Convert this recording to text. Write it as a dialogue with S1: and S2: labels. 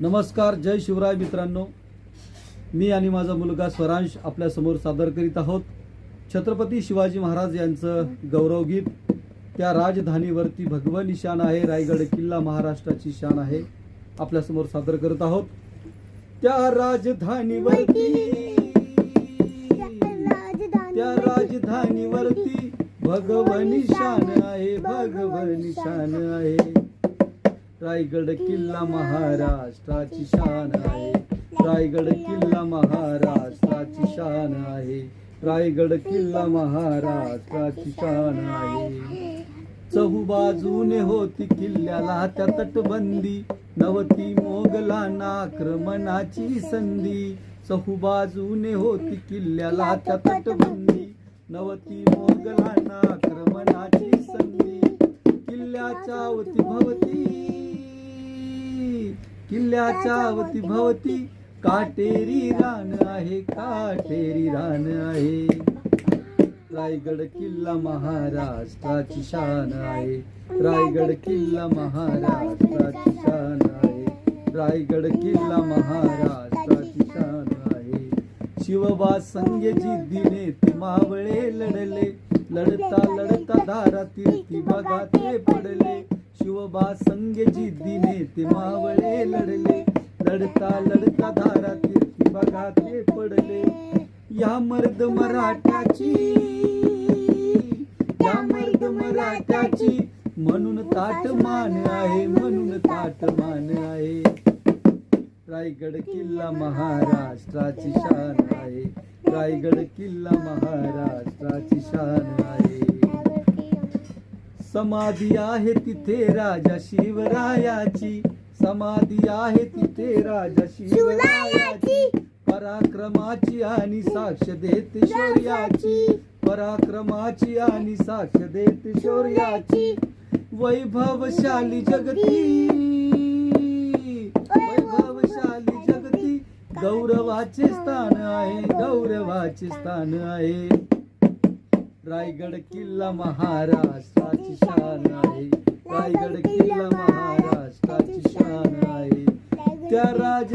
S1: नमस्कार जय शिवराय मित्रांनो. मी आणि माझा मुलगा स्वरांश आपल्यासमोर सादर करीत आहोत. छत्रपती शिवाजी महाराज यांचं गौरवगीत त्या राजधानीवरती भगवानी शान आहे रायगड किल्ला महाराष्ट्राची शान आहे आपल्यासमोर सादर करत आहोत. त्या राजधानीवरती त्या राजधानीवरती भगवानी शान आहे भगवानी शान आहे. रायगड किल्ला महाराष्ट्राची शान आहे. रायगड किल्ला महाराष्ट्राची शान आहे. रायगड किल्ला महाराष्ट्राची शान आहे. चहू बाजूने होती किल्ल्याला त्या तटबंदी. नवती मोगलांना आक्रमणाची संधी. चहू बाजूने होती किल्ल्याला त्या तटबंदी. नवती मोगलांना आक्रमणाची संधी. किल्ल्याच्या अवती भवती किल्ल्याच्या अवती भवती. काटेरी रान आहे काटेरी रान आहे. रायगड किल्ला महाराष्ट्राची शान आहे. रायगड किल्ला महाराष्ट्राची शान आहे. रायगड किल्ला महाराष्ट्राची शान आहे. शिवबा संगेची दिने मावळे लढले. लढता लढता धारातील ती बघा ते पडले. शिवबा संगे जिद्दीने ते मावळे लढले. लढता लढता धारातील बघा ते पडले. या मर्द मराठ्याची या मर्द मराठ्याची म्हणून ताट मान आहे म्हणून ताट मान आहे. रायगड किल्ला महाराष्ट्राची शान आहे. रायगड किल्ला महाराष्ट्राची शान आहे. समाधी आहे तिथे राजा शिवरायाची. समाधी आहे तिथे राजा शिवरायाची. पराक्रमाची आणि साक्ष देत शौर्याची. पराक्रमाची आणि साक्ष देत शौर्याची. वैभवशाली जगती. वैभवशाली जगती. गौरवाचे स्थान आहे गौरवाचे स्थान आहे. रायगड किल्ला महाराष्ट्राची शान आहे. रायगड किल्ला महाराष्ट्राची शान आहे. त्या राज